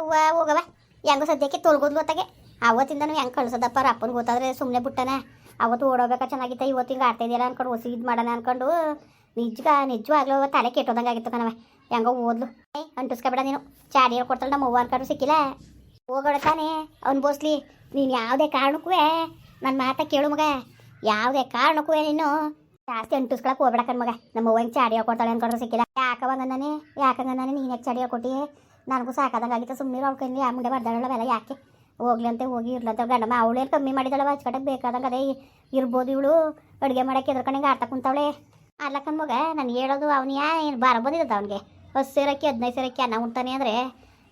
ಅವ್ವ ಹೋಗವ ಹೆಂಗೋ ಸದ್ಯಕ್ಕೆ ತೊಲ್ಗೋದ್ಲು ಅತ್ತಾಗೆ. ಅವತ್ತಿಂದನು ಹೆಂಗೆ ಕಳ್ಸೋದಪ್ಪ ಅಪ್ಪನ ಗೊತ್ತಾದ್ರೆ ಸುಮ್ಮನೆ ಬಿಟ್ಟನ. ಅವತ್ತು ಓಡೋಬೇಕಾ ಚೆನ್ನಾಗಿತ್ತ, ಇವತ್ತು ಹಿಂಗೆ ಆಡ್ತಾ ಇದೆಯಲ್ಲ ಅನ್ಕೊಂಡು ಹೊಸ ಇದು ಮಾಡೋಣ ಅನ್ಕೊಂಡು, ನಿಜ್ಗ ನಿಜವಾಗ್ಲೂ ತಲೆ ಕೆಟ್ಟೋದಂಗೆ ಆಗಿತ್ತು ಕಣವ ಹೆಂಗೋ ಓದ್ಲು. ಏ, ಅಂಟಿಸ್ಕೊಬೇಡ ನೀನು. ಚಾಡಿ ಹೇಳ್ಕೊಡ್ತಾಳೆ ನಮ್ಮ ಅವ್ವ ಅನ್ಕೊಂಡು ಸಿಕ್ಕಿಲ್ಲ. ಹೋಗೋಣ ತಾನೇ, ಅವ್ನು ಬೋಸ್ಲಿ. ನೀನು ಯಾವುದೇ ಕಾರಣಕ್ಕೂ ನನ್ನ ಮಾತ ಕೇಳು ಮಗ. ಯಾವುದೇ ಕಾರಣಕ್ಕೂ ನೀನು. ಜಾಸ್ತಿ ಅಂಟಿಸ್ಕೊಳಕ್ಕೆ ಹೋಗ್ಬೇಡ ಕಣ್ ಮಗ. ನಮ್ಮ ಅವ್ವ ಹಿಂಗೆ ಚಾಡಿ ಹೇಳ್ಕೊಡ್ತಾಳೆ ಅನ್ಕೊಂಡ್ರೆ ಸಿಕ್ಕಿಲ್ಲ. ಯಾಕವಂಗನೇ ಯಾಕಂಗನೇ ನೀನು ಯಾಕೆ ಚಾಡಿ ಹೇಳ್ಕೊಟ್ಟಿ ನನಗೂ ಸಾಕಾದಂಗಾಗಿತ್ತು. ಸುಮ್ಮನೆ ಅವ್ಳ ಕೈಲಿ ಆ ಮುಂದೆ ಬೆಲೆ ಯಾಕೆ? ಹೋಗ್ಲಿ ಅಂತ ಹೋಗಿ ಇರ್ಲಂತ. ಗಂಡಮ್ಮ ಅವಳೇನು ಕಮ್ಮಿ ಮಾಡಿದಾಳವ? ಹಚ್ಕಟ್ಟಕ್ಕೆ ಬೇಕಾದಂಗೆ ಅದೇ ಇರ್ಬೋದು ಇವಳು. ಅಡುಗೆ ಮಾಡಕ್ಕೆ ಎದ್ರಕಣಂಗೆ ಆಡ್ತಾ ಕುಂತವಳೆ. ಅಲ್ಲಕ್ಕನ್ ಮಗ ನಾನು ಹೇಳೋದು ಅವನು ಯಾ ಏನು ಬಾರ ಬಂದಿದ್ದ ಅವನಿಗೆ? ಹೊಸ ಸೇರಕ್ಕೆ, ಹದಿನೈದು ಸೇರಕ್ಕೆ ಅನ್ನ ಉಣ್ತಾನೆ ಅಂದರೆ?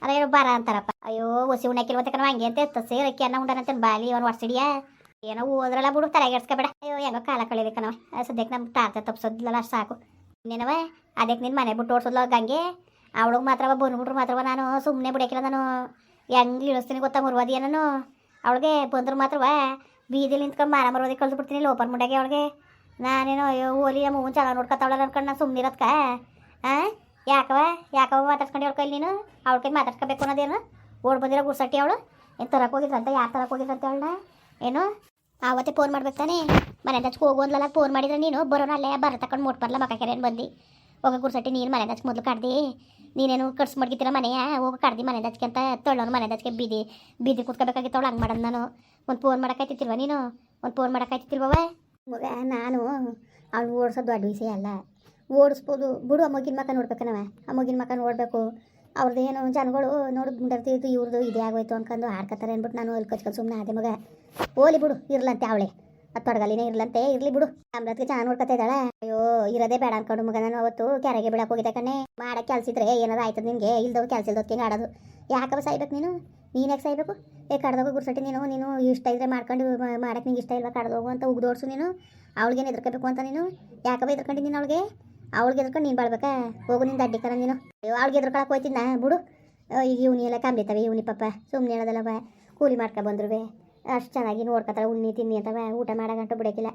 ಅದೇ ಬಾರ ಅಂತಾರಪ್ಪ. ಅಯ್ಯೋ ಹೊಸಿ ಉಣ್ಣಕ್ಕಿಲ್ವತ್ತೆ ಕಣ ಹಂಗೆ ಅಂತ ಎತ್ತ ಸೇರಕ್ಕೆ ಅನ್ನ ಉಂಟಾನಂತ ಬಾಲಿ ಅವ್ನು ಹೊಡ್ಸಿಡಿಯಾ ಏನೋ ಓದ್ರಲ್ಲ ಬಿಡು ತಲೆಗೆಡ್ಸ್ಕೊಬೇಡ ಅಯ್ಯೋ, ಹೆಂಗೋ ಕಾಲ ಕಳೀರಿ ನಾವು ಸದ್ಯಕ್ಕೆ ನಮ್ಮ ತಾತ ತಪ್ಸೋದಿಲ್ಲ ಅಷ್ಟು ಸಾಕು. ಇನ್ನೇನವ ಅದಕ್ಕೆ ನಿನ್ನ ಮನೆ ಬಿಟ್ಟು ಓಡಿಸೋದ್ಲ ಗಂಗೆ? ಅವಳಿಗೆ ಮಾತ್ರವ ಬಂದ್ಬಿಟ್ರು ಮಾತ್ರವ ನಾನು ಸುಮ್ಮನೆ ಬಿಡಕಿಲ್ಲ ನಾನು ಹೆಂಗೆ ಇಳಿಸ್ತೀನಿ ಗೊತ್ತಾ ಮುರ್ವಾದಿಯ ನಾನು ಅವಳಿಗೆ ಬಂದ್ರು ಮಾತ್ರವ ಬೀದಿಲಿ ನಿಂತ್ಕೊಂಡು ಮಾರ ಮರವಾದಿ ಕಳ್ದು ಬಿಡ್ತೀನಿ ಲೋಪರ್ ಮುಂಡಾಗೆ ಅವಳಿಗೆ. ನಾನೇನೋ, ಅಯ್ಯೋ, ಓಲಿ ಮೂವನ್ ಚೆನ್ನಾಗಿ ನೋಡ್ಕೊತಾವಳ ಅನ್ಕೊಂಡು ನಾನು ಸುಮ್ಮನೆ ಇರೋದ್ಕ. ಹಾಂ ಯಾಕವ? ಯಾಕವ ಮಾತಾಡ್ಸ್ಕೊಂಡು ಹೇಳ್ಕೊ ಕೈಲಿ ನೀನು? ಅವಳ ಕೈ ಮಾತಾಡ್ಸ್ಕೋಬೇಕು ಅನ್ನೋದೇನು? ಓಡ್ ಬಂದಿರೋ ಗುಡ್ಸಟ್ಟಿ ಅವಳು. ಏನು ತರಕ್ಕೆ ಹೋಗಿದ್ರಂತ? ಯಾರು ತರಕ್ಕೆ ಹೋಗಿದ್ರಂತ ಅವಳನ್ನ? ಏನು? ಆವತ್ತೇ ಫೋನ್ ಮಾಡ್ಬೇಕು ತಾನೇ? ಮನೆ ಹಚ್ಕೊ ಹೋಗು ಫೋನ್ ಮಾಡಿದ್ರೆ ನೀನು ಬರೋಣ ಅಲ್ಲೇ ಬರ ತಕೊಂಡು ಮೂಟ್ ಬರ್ಲ ಮಕ್ಕ ಬಂದು. ಹೋಗ ಗುರ್ಸಟ್ಟಿ ನೀನು ಮನೆ ಹಚ್ಚಿ ಮೊದಲು ಕಡ್ದಿ. ನೀನೇನು ಕಡ್ಸ್ ಮಡ್ಗಿತೀರ ಮನೆಯ ಹೋಗಿ ಕಡ್ದಿ ಮನೆ ಹಚ್ಕೆ ಅಂತ ತೊಳ್ಳೋನು ಮನೆ ಹಚ್ಕೆ ಬೀದಿ. ಬೀದಿ ಕುತ್ಕೋಬೇಕಾಗಿತ್ತು ಅವಳು ಹಂಗೆ ಮಾಡೋದು ನಾನು ಒಂದು ಫೋನ್ ಮಾಡೋಕ್ಕಾಯ್ತಿಲ್ವ ನೀನು? ಒಂದು ಫೋನ್ ಮಾಡೋಕ್ಕಾಯ್ತಿಲ್ವವ ಮಗ, ನಾನು ಅವ್ಳು ಓಡಿಸೋದು ದೊಡ್ಡ ವಿಷಯ ಅಲ್ಲ. ಓಡಿಸ್ಬೋದು. ಬಿಡು, ಆ ಮಗಿನ ಮಕ್ಕ ನೋಡ್ಬೇಕನವ. ಆ ಮಗಿನ ಮಕ್ಕ ನೋಡಬೇಕು. ಅವ್ರದ್ದೇನು ಜನಗಳು ನೋಡಿ ಮುಂದಿರ್ತಿತ್ತು ಇವ್ರದ್ದು ಇದೇ ಆಗೋಯ್ತು ಅನ್ಕೊಂಡು ಆಡ್ಕೊತಾರೆ ಅಂದ್ಬಿಟ್ಟು ನಾನು ಅಲ್ಲಿ ಕಚ್ಕೊಂಡು ಸುಮ್ಮನೆ ಅದೇ ಮಗ. ಓಲಿ ಬಿಡು, ಇರ್ಲಂತೆ ಅವಳೆ. ತೊಡಗಲಿನೇ ಇರ್ಲಂತೆ. ಇರ್ಲಿ ಬಿಡು. ಅಮೃತ್ಗೆ ಚಾ ನೋಡ್ಕೊತಾ ಇದ್ದಾಳೆ. ಅಯ್ಯೋ, ಇರೋದೇ ಬೇಡ ಅನ್ಕೊಂಡು ಮಗ ನಾನು ಅವತ್ತು ಕೆರೆಗೆ ಬಿಡಕ್ಕೆ ಹೋಗಿದ್ದೆ ಕಣೆ. ಮಾಡಕ್ಕೆ ಕೆಲ್ಸಿದ್ರೆ ಏನಾರ ಆಯ್ತದ ನಿನಗೆ? ಇಲ್ದವ್ ಕೆಲಸ ಇಲ್ದೋಕೆ ಹಿಂಗೆ ಆಡೋದು ಯಾಕವ ಸಾಯ್ಬೇಕು ನೀನು? ನೀನು ಯಾಕೆ ಸಾಯ್ಬೇಕು? ಏ ಕಡ್ದೋಗು ಗುರ್ಸಟ್ಟಿ ನೀನು. ನೀನು ಇಷ್ಟ ಇದ್ರೆ ಮಾಡ್ಕೊಂಡು ಮಾಡಕ್ಕೆ ನಿಂಗೆ ಇಷ್ಟ ಇಲ್ವಾ? ಕಡ್ದೋಗು ಅಂತ ಉಗ್ದೋಡ್ಸು ನೀನು. ಅವಳಿಗೇನು ಎದ್ರಕೋಬೇಕು ಅಂತ ನೀನು? ಯಾಕವ ಎದ್ರಕೊಂಡು ನೀನು ಅವಳಿಗೆ? ಅವಳಿಗೆ ಎದ್ಕೊಂಡು ನೀನು ಬಾಳ್ಬೇಕಾ? ಹೋಗು ನಿಂದ ಅಡ್ಡಿ ಕರ ನೀನು. ಅವಳಿಗೆ ಎದ್ರಕೊಳಕ್ಕೆ ಹೋಯ್ತಿದ್ನ? ಬಿಡು. ಈಗ ಇವನಿ ಎಲ್ಲ ಕಂಬಿತವೆ, ಇವನಿ ಪಪ್ಪ ಸುಮ್ಮನೆ ಹೇಳೋದಲ್ಲವ ಕೂಲಿ ಮಾಡ್ಕೊ ಬಂದ್ರು ಅಷ್ಟು ಚೆನ್ನಾಗಿ ನೋಡ್ಕೊತಾಳೆ, ಉಣ್ಣಿ ತಿನ್ನಿ ಅಂತ ಊಟ ಮಾಡಗಂಟು ಬಿಡೋಕಿಲ್ಲ.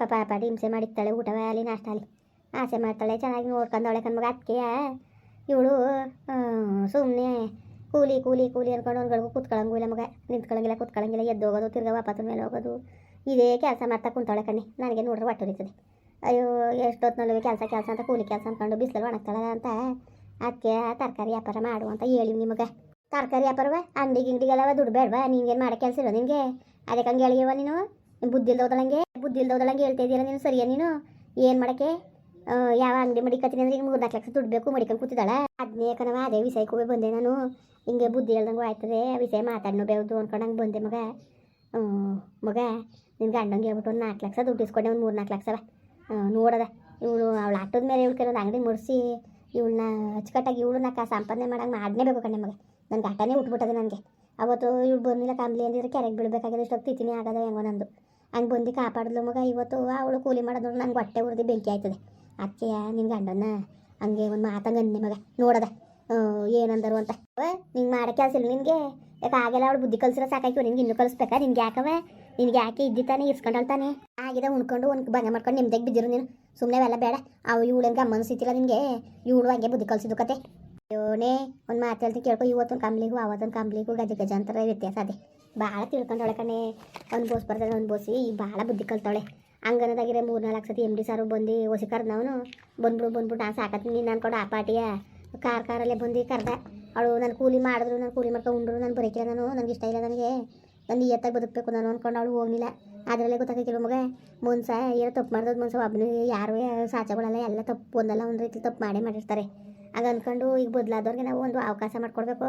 ಪಾಪ ಪಾಪ ಹಿಂಸೆ ಮಾಡಿರ್ತಾಳೆ ಊಟ ಅಲ್ಲಿ ನಾಷ್ಟ ಅಲ್ಲಿ. ಆಸೆ ಮಾಡ್ತಾಳೆ, ಚೆನ್ನಾಗಿ ನೋಡ್ಕೊಂಡವಳೆ ಕಣ್ಮಗ ಅದಕ್ಕೆ ಇವಳು ಸುಮ್ಮನೆ ಕೂಲಿ ಕೂಲಿ ಕೂಲಿ ಅನ್ಕೊಂಡು ಒಂದ್ಗಳಿಗೂ ಕುತ್ಕೊಳ್ಳಂಗಿಲ್ಲ ಮಗ. ನಿಂತ್ಕೊಳ್ಳಂಗಿಲ್ಲ ಕುತ್ಕೊಳ್ಳಂಗಿಲ್ಲ ಎದ್ದು ಹೋಗೋದು ತಿರ್ಗಾ ವಾಪಸ್ ಮೇಲೆ ಹೋಗೋದು. ಇದೇ ಕೆಲಸ ಮಾಡ್ತಾ ಕುಂತಾಳೆ ಕಣ್ಣಿ, ನನಗೆ ನೋಡ್ರೆ ಒಟ್ಟು ಉರಿತದೆ. ಅಯ್ಯೋ ಎಷ್ಟೊತ್ತಿನಲ್ಲೂ ಕೆಲಸ ಕೆಲಸ ಅಂತ ಕೂಲಿ ಕೆಲಸ ಅಂದ್ಕೊಂಡು ಬಿಸಿಲಲ್ಲಿ ಒಣಗ್ತಾಳೆ ಅಂತ ಅದಕ್ಕೆ ತರಕಾರಿ ವ್ಯಾಪಾರ ಮಾಡು ಅಂತ ಹೇಳಿ ನಿಮಗೆ. ತರಕಾರಿ ವ್ಯಾಪಾರವ, ಅಂಗಡಿ ಗಿಂಗಡಿಗೆಲ್ಲವ ದುಡ್ಡು ಬೇಡವಾ? ನಿಂಗೇನು ಮಾಡೋ ಕೆಲಸ ಇರೋ ನಿನಗೆ? ಅದಕ್ಕೆ ಹಂಗೆ ಹೇಳಿಯವ ನೀನು? ಬುದ್ಧಿ ಇಲ್ದೋದಳಂಗೆ ಬುದ್ಧಿ ಇಲ್ದೋದಳಂಗೆ ಹೇಳ್ತಾ ನೀನು? ಸರಿಯ ನೀನು? ಏನು ಮಾಡಕ್ಕೆ? ಯಾವ ಅಂಗಡಿ ಮಡಿಕತ್ತೀನಿ ಅಂದ್ರೆ ಈಗ ಮೂರು ನಾಲ್ಕು ಲಕ್ಷ ದುಡ್ಡು ಬೇಕು ಮಡಿಕೊಂಡು ಕೂತಿದ್ದಾಳ? ಅದನ್ನೇ ಕಣವ ಅದೇ ವಿಷಯಕ್ಕೂ ಬಂದೆ ನಾನು. ಹಿಂಗೆ ಬುದ್ಧಿ ಹೇಳ್ದಂಗೂ ಆಯ್ತದೆ ವಿಷಯ ಮಾತಾಡ್ನೋಬೇಕು ಅನ್ಕೊಂಡಂಗೆ ಬಂದೆ ಮಗ. ಮಗ ನಿನ್ನ ಗಂಡಂಗೆ ಹೇಳ್ಬಿಟ್ಟು ಒಂದು ನಾಲ್ಕು ಲಕ್ಷ ದುಡ್ಡು ಇಸ್ಕೊಂಡೆ, ಒಂದು ಮೂರು ನಾಲ್ಕು ಲಕ್ಷವ ನೋಡದ. ಇವಳು, ಅವಳು ಆಟೋದ ಮೇಲೆ ಇವಳು ಕೆಲವೊಂದು ಅಂಗಡಿ ಮುಡಿಸಿ ಇವಳನ್ನ ಅಚ್ಚುಕಟ್ಟಾಗಿ, ಇವಳನ್ನ ಕ, ಸಂಪಾದನೆ ಮಾಡಂಗೆ ಮಾಡಲೇಬೇಕು ಕಣ್ಣೆ ಮಗ. ನನಗೆ ಆಟನೇ ಉಟ್ಬಿಟ್ಟದೆ ನನಗೆ. ಅವತ್ತು ಇವ್ಳು ಬಂದಿಲ್ಲ ಕಾಂಬ್ಲಿ ಅಂದಿದ್ರೆ ಕೆರೆಗೆ ಬೀಳ್ಬೇಕಾಗಿದೆ, ಇಷ್ಟೊತ್ತು ತಿಥಿನಿ ಆಗದ ಹೆಂಗೋ ನಂದು. ಹಂಗೆ ಬಂದು ಕಾಪಾಡಿದ್ಲು ಮಗ, ಇವತ್ತು ಅವಳು ಕೂಲಿ ಮಾಡೋದು ನಂಗೆ ಹೊಟ್ಟೆ ಉರಿದು ಬೆಂಕಿ ಆಯ್ತದೆ. ಅದಕ್ಕೆ ನಿನ್ನ ಗಂಡನ್ನ? ಹಂಗೆ ಒಂದು ಮಾತಂಗೆ ಮಗ, ನೋಡದ. ಏನಂದರು ಅಂತ. ನಿಂಗೆ ಮಾಡೋ ಕೆಲಸ ಇಲ್ಲ ನಿನಗೆ? ಯಾಕೆ ಆಗಲ್ಲ ಅವಳು ಬುದ್ಧಿ ಕಲ್ಸಿರೋ ಸಾಕಾಯ್ತು ನಿನ್ಗೆ ಇನ್ನೂ ಕಲಿಸ್ಬೇಕಾ? ನಿನ್ಗೆ ಯಾಕವ? ನಿನ್ಗೆ ಯಾಕೆ ಇದ್ದಿತ್ತಾನೆ ಇಸ್ಕೊಂಡಳ್ತಾನೆ ಆಗಿದೆ ಉಣ್ಕೊಂಡು, ಒಂದು ಬಂಗ ಮಾಡ್ಕೊಂಡು ನಿಮ್ದಾಗ ಬಿದ್ದಿರು ನೀನು. ಸುಮ್ಮನೆ ಎಲ್ಲ ಬೇಡ. ಅವು ಇವಳು ಗಮ್ಮನ ಸಿಕ್ತಿಲ್ಲ ನಿನಗೆ. ಇವಳು ಹಂಗೆ ಬುದ್ಧಿ ಕಲ್ಸಿದ್ದು ಕತೆ. ಅಯ್ಯೋನೇ, ಒಂದು ಮಾತು ಹೇಳ್ತೀನಿ ಕೇಳ್ಕೊ, ಇವತ್ತೊಂದು ಕಂಬ್ಲಿಗೂ ಅವತ್ತೊಂದು ಕಂಬ್ಲಿಗೂ ಗಜ ಗಜ ಅಂತಾರೆ ವ್ಯತ್ಯಾಸ ಅದೇ. ಭಾಳ ತಿಳ್ಕೊಂಡವಳೆ ಕಣೆ, ಒಂದು ಬೋಸ್ ಬರ್ತದೆ ಒಂದು ಬೋಸಿ ಭಾಳ ಬುದ್ಧಿ ಕಲ್ತವಳೆ. ಹಂಗನದಾಗಿರೋ ಮೂರು ನಾಲ್ಕು ಸತಿ ಎಂ ಡಿ ಸಾರು ಬಂದು ಹೊಸಿ ಕರ್ದವನು ಬಂದ್ಬಿಡು ಬಂದ್ಬಿಟ್ಟು ನಾನು ಸಾಕತ್ತೀನಿ ನೀನು ಅನ್ಕೊಂಡು ಆ ಪಾಟಿಯ ಕಾರ್ ಕಾರಲ್ಲೇ ಬಂದು ಕರ್ದ. ಅವಳು ನಾನು ಕೂಲಿ ಮಾಡಿದ್ರು, ನಾನು ಕೂಲಿ ಮಾಡ್ಕೊಂಡು ಉಂಡ್ರು, ನಾನು ಬರೋಕಿಲ್ಲ ನಾನು ನನಗೆ ಇಷ್ಟ ಇಲ್ಲ ನನಗೆ. ನಾನು ಎತ್ತಾಗ ಬದುಕಬೇಕು ನಾನು ಅಂದ್ಕೊಂಡು ಅವಳು ಹೋಗಲಿಲ್ಲ. ಅದರಲ್ಲೇ ಗೊತ್ತಾಗಿಲ್ಲ ಮಗ, ಮುನ್ಸ ಏನೋ ತಪ್ಪು ಮಾಡಿದ್ರು ಮುನ್ಸ ಒಬ್ಬನಿಗೆ ಯಾರು ಸಾಚಗಳಲ್ಲ, ಎಲ್ಲ ತಪ್ಪು ಒಂದಲ್ಲ ಒಂದು ರೀತಿ ತಪ್ಪು ಮಾಡೇ ಮಾಡಿರ್ತಾರೆ. ಹಂಗೆ ಅಂದ್ಕೊಂಡು ಈಗ ಬದಲಾದವ್ರಿಗೆ ನಾವು ಒಂದು ಅವಕಾಶ ಮಾಡಿಕೊಡ್ಬೇಕು.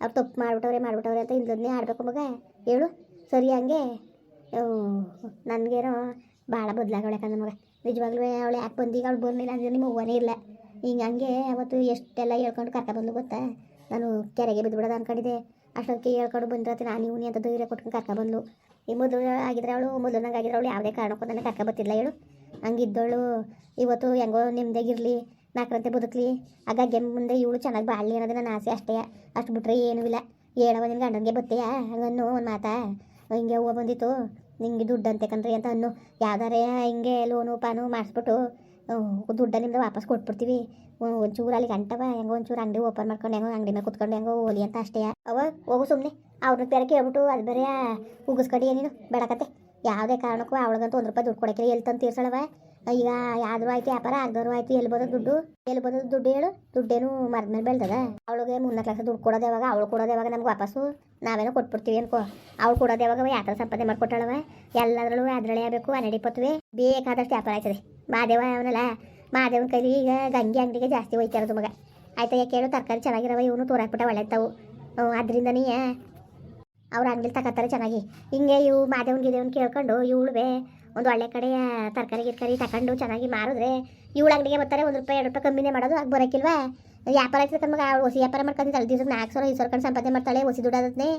ಅವ್ರು ತಪ್ಪು ಮಾಡ್ಬಿಟ್ಟವ್ರೆ ಮಾಡ್ಬಿಟ್ಟವ್ರೆ ಅಂತ ಇಂದನ್ನೇ ಆಡಬೇಕು ಮಗ. ಹೇಳು, ಸರಿ ಹಂಗೆ? ನನಗೇನೋ ಭಾಳ ಬದಲಾಗವಳೆ ಕಣ್ಣ ಮಗ. ನಿಜವಾಗ್ಲೂ ಅವಳು ಯಾಕೆ ಬಂದೀಗ ಅವಳು ಬರಲಿಲ್ಲ ಅಂದ್ರೆ ನಿಮ್ಮ ಅವ್ವನೇ ಇಲ್ಲ. ಹಿಂಗೆ ಹಂಗೆ ಅವತ್ತು ಎಷ್ಟೆಲ್ಲ ಹೇಳ್ಕೊಂಡು ಕರ್ಕ ಬಂದು ಗೊತ್ತಾ? ನಾನು ಕೆರೆಗೆ ಬಿದ್ದುಬಿಡೋದು ಅಂದ್ಕೊಂಡಿದ್ದೆ ಅಷ್ಟೊತ್ತಿಗೆ ಹೇಳ್ಕೊಂಡು ಬಂದಿರತ್ತೆ ನಾನು ಇವನಿ ಅಂತ ಧೈರ್ಯ ಕೊಟ್ಕೊಂಡು ಕರ್ಕ ಬಂದ್ಲು. ಈ ಮೊದಲು ಆಗಿದ್ರೆ ಅವಳು, ಮೊದಲು ನಂಗೆ ಆಗಿದ್ರೆ ಅವಳು ಯಾವುದೇ ಕಾರಣಕ್ಕೂ ನನಗೆ ಕರ್ಕ ಬರ್ತಿಲ್ಲ ಹೇಳು. ಹಂಗಿದ್ದವಳು, ಇವತ್ತು ಹೆಂಗೋ ನಿಮ್ದಾಗಿರಲಿ ನಾಲ್ಕರಂತೆ ಬದುಕಲಿ. ಹಾಗಾಗಿ ಮುಂದೆ ಇವಳು ಚೆನ್ನಾಗಿ ಬಾಳಲಿ ಅನ್ನೋದು ನನ್ನ ಆಸೆ ಅಷ್ಟೇ. ಅಷ್ಟು ಬಿಟ್ರೆ ಏನೂ ಇಲ್ಲ. ಹೇಳವ ನಿನ್ನ ಗಂಡನಿಗೆ ಬತ್ತೆಯಾ ಹಂಗನ್ನು ಒಂದು ಮಾತಾ. ಹಿಂಗೆ ಹೂವು ಬಂದಿತ್ತು. ನಿಂಗೆ ದುಡ್ಡು ಅಂತೆ ಕಣ್ರಿ ಅಂತ ಅನ್ನು. ಯಾವ್ದಾರೆ ಹಿಂಗೆ ಲೋನು ಪಾನು ಮಾಡಿಸ್ಬಿಟ್ಟು ದುಡ್ಡ ನಿಮ್ದು ವಾಪಸ್ ಕೊಟ್ಬಿಡ್ತೀವಿ. ಒಂಚೂರು ಅಲ್ಲಿ ಗಂಟವ, ಹೆಂಗೋ ಒಂಚೂರು ಅಂಗಡಿ ಓಪನ್ ಮಾಡ್ಕೊಂಡು, ಹೆಂಗೋ ಅಂಗಡಿ ಮೇಲೆ ಕುತ್ಕೊಂಡು, ಹೆಂಗೋ ಓಲಿ ಅಂತ ಅಷ್ಟೇ ಅವ ಹೋಗು ಸುಮ್ಮನೆ ಅವ್ರನ್ನ ಬೇರೆ ಕೇಳ್ಬಿಟ್ಟು, ಅದು ಬೇರೆ ಉಗಿಸ್ಕಡಿ ಏನೇನು ಬೇಡಕತ್ತೆ ಯಾವುದೇ ಕಾರಣಕ್ಕೂ ಅವಳಿಗಂತೂ ಒಂದು ರೂಪಾಯಿ ದುಡ್ಡು ಕೊಡಕ್ಕೆ ಎಲ್ಲಿ ತಂದು ತೀರ್ಸಳವ? ಈಗ ಯಾವ್ದು ಆಯ್ತು ವ್ಯಾಪಾರ, ಆಗದವ್ರು ಆಯ್ತು, ಎಲ್ಲಿ ಬರೋದು ದುಡ್ಡು? ಎಲ್ಲಿ ಬರೋದು ದುಡ್ಡು ಹೇಳು? ದುಡ್ಡೇನು ಮರದ ಮೇಲೆ ಬೆಳ್ದದ? ಅವಳಿಗೆ ಮೂರ್ನಾಲ್ಕು ಲಕ್ಷ ದುಡ್ಡು ಕೊಡೋದು ಯಾವಾಗ? ಅವಳು ಕೊಡೋದು ಯಾವಾಗ ನಮ್ಗೆ ವಾಪಸ್ಸು? ನಾವೇನೋ ಕೊಟ್ಬಿಡ್ತೀವಿ ಅನ್ಕೋ. ಅವಳು ಕೊಡೋದು ಯಾವಾಗ ಯಾವ ಥರ ಸಂಪಾದನೆ ಮಾಡ್ಕೊಟ್ಟಾಳವ? ಎಲ್ಲದರಲ್ಲೂ ಅದ್ರಲ್ಲೇ ಆಗಬೇಕು ಇಪ್ಪತ್ತುವೆ ಬೇಕಾದಷ್ಟು ವ್ಯಾಪಾರ ಆಯ್ತದೆ. ಮಾದೇವ ಅವನಲ್ಲ? ಮಾದೇವನ ಕೈಲಿ ಈಗ ಗಂಗೆ ಅಂಗಡಿಗೆ ಜಾಸ್ತಿ ಹೋಯ್ತಾ ಇರೋದು ಮಗ. ಆಯ್ತಾ ಯಾಕೆ ಹೇಳು ತರಕಾರಿ ಚೆನ್ನಾಗಿರವ, ಇವನು ತೋರಾಕ್ಬಿಟ್ಟ ಒಳ್ಳೆತಾವು ಅದರಿಂದನೇ ಅವ್ರ ಅಂಗಡಿ ತಗೋತಾರೆ ಚೆನ್ನಾಗಿ. ಹಿಂಗೆ ಇವು ಮಾದೇವನ್ ಗಿದೇವನ್ ಕೇಳ್ಕೊಂಡು ಇವಳುವೆ ಒಂದು ಒಳ್ಳೆ ಕಡೆಯ ತರಕಾರಿ ಗಿರ್ಕಾರಿ ತಗೊಂಡು ಚೆನ್ನಾಗಿ ಮಾರಿದ್ರೆ ಇವಳು ಅಂಗಡಿಗೆ ಬರ್ತಾರೆ, ಒಂದು ರೂಪಾಯಿ, ಎರಡು ರೂಪಾಯಿ ಕಮ್ಮಿನೇ ಮಾಡೋದು ಆಗ ಬರೋಕ್ಕಿಲ್ವಾ ವ್ಯಾಪಾರ ಆಯ್ತದೆ ಕಮ್ಮಗೆ ಹೊಸ ವ್ಯಾಪಾರ ಮಾಡ್ಕೊಂಡು ದಿವ್ಸಕ್ಕೆ ನಾಲ್ಕು ಸಾವಿರ, ಐದು ಸಾವಿರ ಸಂಪಾದನೆ ಮಾಡ್ತಾಳೆ, ಹೊಸಿ ದುಡ್ಡಾದತ್ನೇ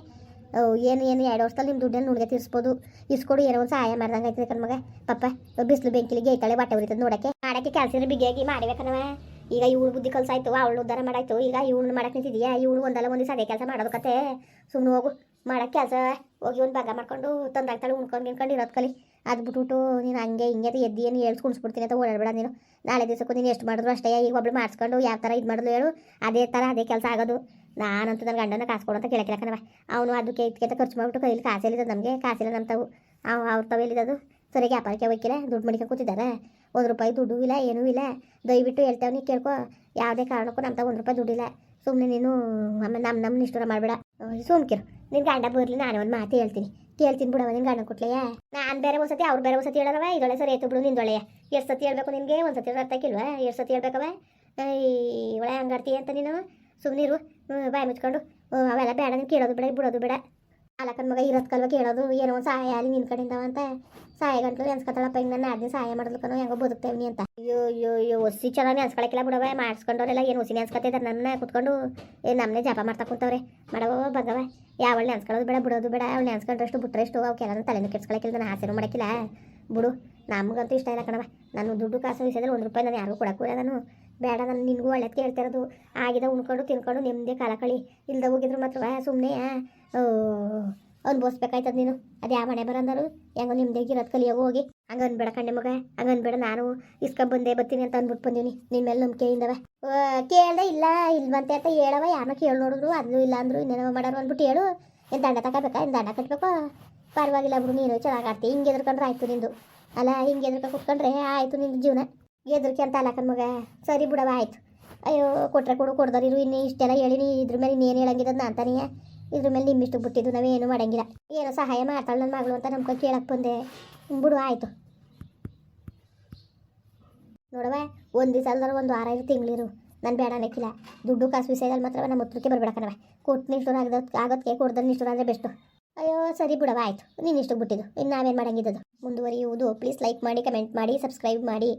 ಏನು ಏನು, ಎರಡು ವರ್ಷದಲ್ಲಿ ನಿಮ್ಮ ದುಡ್ಡನ್ನು ನುಡ್ಗೆ ತೀರಿಸ್ಬೋದು. ಇಸ್ಕೊಡು, ಏನೋ ಒಂದು ಸಹಾಯ ಮಾಡ್ದಂಗೆ ಆಯ್ತದೆ ಕಣ್ಮಗ ಪಪ್ಪ ಬಿಸಿಲು ಬೆಂಕಿಲಿಗೆ ಐತಾಳೆ ಬಟ್ಟೆ ಉರಿತದೆ ನೋಡಕ್ಕೆ. ಮಾಡೋಕ್ಕೆ ಕೆಲಸ ಬಿಗಿಯಾಗಿ ಮಾಡ್ಬೇಕನವ ಈಗ ಇವಳು ಬುದ್ಧಿ ಕಲ್ಸಾಯ್ತು ಅವಳು ಉದ್ದಾರ ಮಾಡಾಯ್ತು, ಈಗ ಇವಳು ಮಾಡಕ್ಕೆ ನಿಂತಿದೆಯಾ, ಇವಳು ಒಂದಲ್ಲ ಒಂದು ಸದೇ ಕೆಲಸ ಮಾಡೋದು ಕತೆ. ಸುಮ್ಮನೆ ಹೋಗು. ಮಾಡಕ್ಕೆ ಕೆಲಸ ಹೋಗಿ ಒಂದು ಬಗ ಮಾಡ್ಕೊಂಡು ತಂದಾಗ್ತಾಳೆ ಉಣ್ಕೊಂಡು ಗಿನ್ಕೊಂಡು ಇರೋದು ಕಲಿ. ಅದು ಬಿಟ್ಬಿಟ್ಟು ನೀನು ಹಂಗೆ ಹಿಂಗೆ ಅದು ಎದ್ದು ಏನು ಹೇಳಿ ಕುಣಿಸ್ಬಿಡ್ತೀನಿ ಅಂತ ಓಡಾಡಬೇಡ ನೀನು. ನಾಳೆ ದಿವಸಕ್ಕೂ ನೀನು ಎಷ್ಟು ಮಾಡಿದ್ರು ಅಷ್ಟೇ, ಈಗ ಒಬ್ಳು ಮಾಡಿಸ್ಕೊಂಡು ಯಾವ ಥರ ಇದು ಮಾಡಿದ್ಲು ಹೇಳು. ಅದೇ ಥರ ಅದೇ ಕೆಲಸ ಆಗೋದು. ನಾನಂತೂ ನನ್ನ ಗಂಡನ ಕಾಸು ಕೊಡೋ ಅಂತ ಕೇಳಕ್ಕಿಲ್ಲ ಅವನು ಅದಕ್ಕೆ ಇದಕ್ಕೆ ಖರ್ಚು ಮಾಡಿಬಿಟ್ಟು ಕೈಲಿ ಕಾಸಿಲ್ಲ ನಮಗೆ ಕಾಸಿಲ್ಲ ನಮ್ಮ ತಾವು. ಅವು ಅವ್ರ ತಾವು ಎಲ್ಲಿದ್ದು ಸರಿ ವ್ಯಾಪಾರಕ್ಕೆ ಹೋಗಿಲ್ಲ ದುಡ್ಡು ಮಡಿಕೆ ಕೂತಿದ್ದಾರೆ. ಒಂದು ರೂಪಾಯಿ ದುಡ್ಡು ಇಲ್ಲ, ಏನೂ ಇಲ್ಲ. ದಯವಿಟ್ಟು ಹೇಳ್ತೇವೆ ನೀ ಕೇಳ್ಕೊ. ಯಾವುದೇ ಕಾರಣಕ್ಕೂ ನಮ್ಮ ತಾವು ಒಂದು ರೂಪಾಯಿ ದುಡ್ಡಿಲ್ಲ. ಸುಮ್ಮನೆ ನೀನು ನಮ್ಮ ನಮ್ಮ ನಿಷ್ಠೂರ ಮಾಡಬೇಡ. ಸುಮ್ಕಿರು ನಿನ್ನ ಗಂಡ ಬರಲಿ, ನಾನು ಒಂದು ಮಾತು ಹೇಳ್ತೀನಿ. ಕೇಳ್ತೀನಿ ಬಿಡವ ನಿನ್ನ ಗಂಡ ಕೊಟ್ಲೆಯ ನಾನು ಬೇರೆ ಒಂದ್ಸತಿ ಅವ್ರು ಬೇರೆ ಒಂದ್ಸತಿ ಹೇಳೋದವ ಇದೊಳೆ ಸರಿ ಆಯ್ತು ಬಿಡು ನಿಂದೊಳೆಯ ಎಷ್ಟು ಸತಿ ಹೇಳ್ಬೇಕು ನಿನಗೆ? ಒಂದು ಅರ್ಥ ಎಷ್ಟು ಸತಿ ಹೇಳ್ಬೇಕವ? ಈ ಒಳೆ ಹಂಗಾಡ್ತೀಯ ಅಂತ ನೀನು? ಸುಮ್ಮನಿರು ಬಾಯಿ ಮುಚ್ಕೊಂಡು. ಅವೆಲ್ಲ ಬೇಡ, ನೀನು ಕೇಳೋದು ಬೇಡ, ಬಿಡೋದು ಬೇಡ. ಅಲಕ್ಕನ ಮಗ ಇರೋದು ಕಲ್ವ ಕೇಳೋದು ಏನೋ ಒಂದು ಸಹಾಯ ಅಲ್ಲಿ ನಿನ್ನ ಕಡೆಯಿಂದ ಅಂತ. ಸಹಾಯ ಗಂಟ್ಲು ನೆನ್ಸ್ಕೊತಾಳಪ್ಪ ಹಿಂಗೆ ನನ್ನ ದಿನ ಸಹಾಯ ಮಾಡೋದಕ್ಕನೋ ಹೆಂಗೋ ಬದುಕ್ತೇವ್ನಿ ಅಂತ. ಅಯ್ಯೋ ಅಯ್ಯೋ ಅಯ್ಯೋ ಒಸಿ ಚೆನ್ನಾಗಿ ನೆನ್ಸ್ಕೊಳಕ್ಕಿಲ್ಲ ಬಿಡವ ಮಾಡಿಸ್ಕೊಂಡವ್ರೆಲ್ಲ ಏನು ಒಸಿ ನೆನ್ಸ್ಕೊತಿದ್ದಾರೆ ನನ್ನ ಕುತ್ಕೊಂಡು ಏ ನಮ್ಮನೆ ಜಪ ಮಾಡ್ತಾ ಕೂತವ್ರೆ. ಮಾಡವ ಬಗ್ಗವ ಯಾವಳು ನೆನ್ಸ್ಕೊಳ್ಳೋದು ಬೇಡ, ಬಿಡೋದು ಬೇಡ. ಅವಳು ನೆನ್ಸ್ಕೊಂಡ್ರಷ್ಟು ಬಿಟ್ರಷ್ಟು ಅವಕ್ಕೆಲ್ಲ ತಲೆನೂ ಕೆಡ್ಸ್ಕೊಳಕ್ಕಿಲ್ಲ ನಾನು ಆಸೆನೂ ಮಾಡಕ್ಕಿಲ್ಲ ಬಿಡು, ನಮಗಂತೂ ಇಷ್ಟ ಇಲ್ಲ ಕಣವ ನಾನು ದುಡ್ಡು ಕಾಸು ವಿಷಯದಲ್ಲಿ ಒಂದು ರೂಪಾಯಿ ನಾನು ಯಾರಿಗೂ ಕೊಡಕ್ಕೂ ನಾನು. ಬೇಡ, ನಾನು ನಿನಗೂ ಒಳ್ಳೇದು ಕೇಳ್ತಾ ಇರೋದು. ಆಗಿದೆ, ಉಣ್ಕೊಂಡು, ತಿನ್ಕೊಂಡು ನೆಮ್ಮದಿ ಕಾಲ ಕಳಿ. ಇಲ್ದ ಹೋಗಿದ್ರು ಮಾತ್ರ ಸುಮ್ಮನೆ ಅನ್ಭವಿಸ್ಬೇಕಾಯ್ತದ ನೀನು. ಅದು ಯಾವ ಮನೆ ಬರಂದರು? ಹೆಂಗೋ ನಿಮ್ಮದೇ ಇರೋದು ಕಲಿಯೋಗು ಹೋಗಿ. ಹಂಗ ಅನ್ಬೇಡ ಕಣ್ಣೆ ಮಗ, ಹಂಗ ಅನ್ಬೇಡ ನಾನು. ಇಸ್ಕೊಂಬಂದೆ ಬರ್ತೀನಿ ಅಂತ ಅಂದ್ಬಿಟ್ಟು ಬಂದೀನಿ ನಿಮ್ಮ ಮೇಲೆ ನಂಬಿಕೆಯಿಂದವ. ಕೇಳ್ದೆ ಇಲ್ಲ, ಇಲ್ವಂತೆ ಅಂತ ಹೇಳವ. ಯಾರನ್ನ ಕೇಳಿ ನೋಡಿದ್ರು ಅದು ಇಲ್ಲ ಅಂದ್ರು. ಇನ್ನೇನೋ ಮಾಡೋರು ಅಂದ್ಬಿಟ್ಟು ಹೇಳು. ಏನು ದಂಡ ತಗೋಬೇಕಾ? ಏನು ದಂಡ ಕಟ್ಬೇಕು? ಪರವಾಗಿಲ್ಲ ಬಿಡು, ನೀನು ಚೆನ್ನಾಗಿ ಆಡ್ತಿ. ಹಿಂಗೆ ಎದ್ರಕೊಂಡ್ರೆ ಆಯಿತು ನಿಂದು. ಅಲ್ಲ, ಹಿಂಗೆ ಎದ್ರಕ ಕುತ್ಕೊಂಡ್ರೆ ಆಯಿತು ನಿಂದು ಜೀವನ. ಎದ್ರಕೆ ಅಂತ ಅಲ್ಲಕನ್ ಮಗ. ಸರಿ ಬಿಡವ ಆಯ್ತು. ಅಯ್ಯೋ, ಕೊಟ್ರೆ ಕೊಡು ಕೊಡ್ದಾರ ಇರು, ಇನ್ನು ಇಷ್ಟೆಲ್ಲ ಹೇಳಿ ಇದ್ರ ಮೇಲೆ ಇನ್ನೇನು ಹೇಳಂಗಿದ್ದದ ನಾ ಅಂತಾನೆಯ ಇದ್ರ ಮೇಲೆ ನಿಮ್ಮಿಷ್ಟು ಬಿಟ್ಟಿದ್ದು ನಾವೇನು ಮಾಡಂಗಿಲ್ಲ. ಏನೋ ಸಹಾಯ ಮಾಡ್ತಾಳೆ ನನ್ನ ಮಗಳು ಅಂತ ನಮ್ಗೆ ಕೇಳಕ್ಕೆ ಬಂದೆ. ಬಿಡು, ಆಯಿತು. ನೋಡವ ಒಂದು ದಿವಸ ಅಲ್ದಾರ ಒಂದು ವಾರ ಇರು ತಿಂಗಳಿರು ನಾನು ಬೇಡ ಅನ್ನಕ್ಕಿಲ್ಲ ದುಡ್ಡು ಕಾಸು ವಿಷಯದಲ್ಲಿ ಮಾತ್ರ ನಮ್ಮ ಹತ್ರಕ್ಕೆ ಬರ್ಬೇಡಕನವ ಕೊಟ್ಟು ನಿಷ್ಠೂರು ಆಗದ ಆಗೋದಕ್ಕೆ ಕೊಡ್ದಲ್ಲಿ ನಿಷ್ಠೂರು ಅಂದರೆ ಬೆಸ್ಟು. ಅಯ್ಯೋ, ಸರಿ ಬಿಡವ ಆಯಿತು. ನೀನು ಇಷ್ಟು ಬಿಟ್ಟಿದ್ದು. ಇನ್ನು ನಾವೇನು ಮಾಡಂಗಿದ್ದದು ಮುಂದುವರಿಯುವುದು. ಪ್ಲೀಸ್ ಲೈಕ್ ಮಾಡಿ, ಕಮೆಂಟ್ ಮಾಡಿ, ಸಬ್ಸ್ಕ್ರೈಬ್ ಮಾಡಿ.